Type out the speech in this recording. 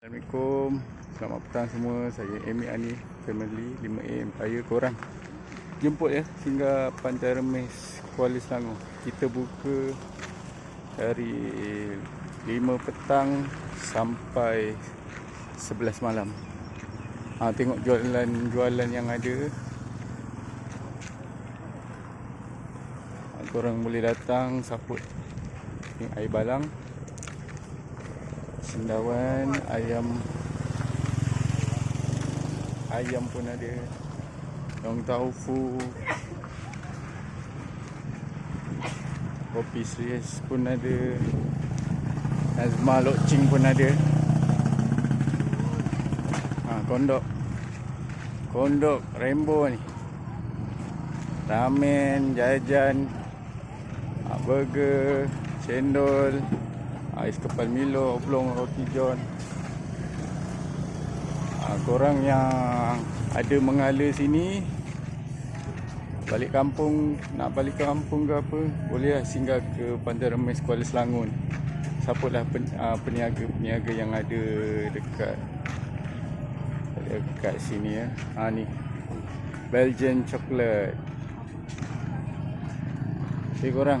Assalamualaikum. Selamat petang semua. Saya Amy Ani Family 5A Empire Korang. Jemput ya Hingga Pantai Remis Kuala Selangor. Kita buka Dari 5 petang Sampai 11 malam. Ha, Tengok jualan-jualan yang ada. Ha, Korang boleh datang Saput Ni air balang Sendawan ayam ayam pun ada. Dong taufu. Kopi Sries pun ada. Azma Lokcing pun ada. Ha, kondok. Kondok rainbow ni. Ramen, jajan, burger, cendol, ais kepal Milo, oblong, roti john. Ha, korang yang ada mengala sini balik kampung nak balik ke kampung ke apa boleh lah singgah ke Pantai Remis Kuala Selangor. Siapalah pen, uh, peniaga-peniaga yang ada dekat dekat sini ya. Ha ni. Belgian chocolate. Okay korang.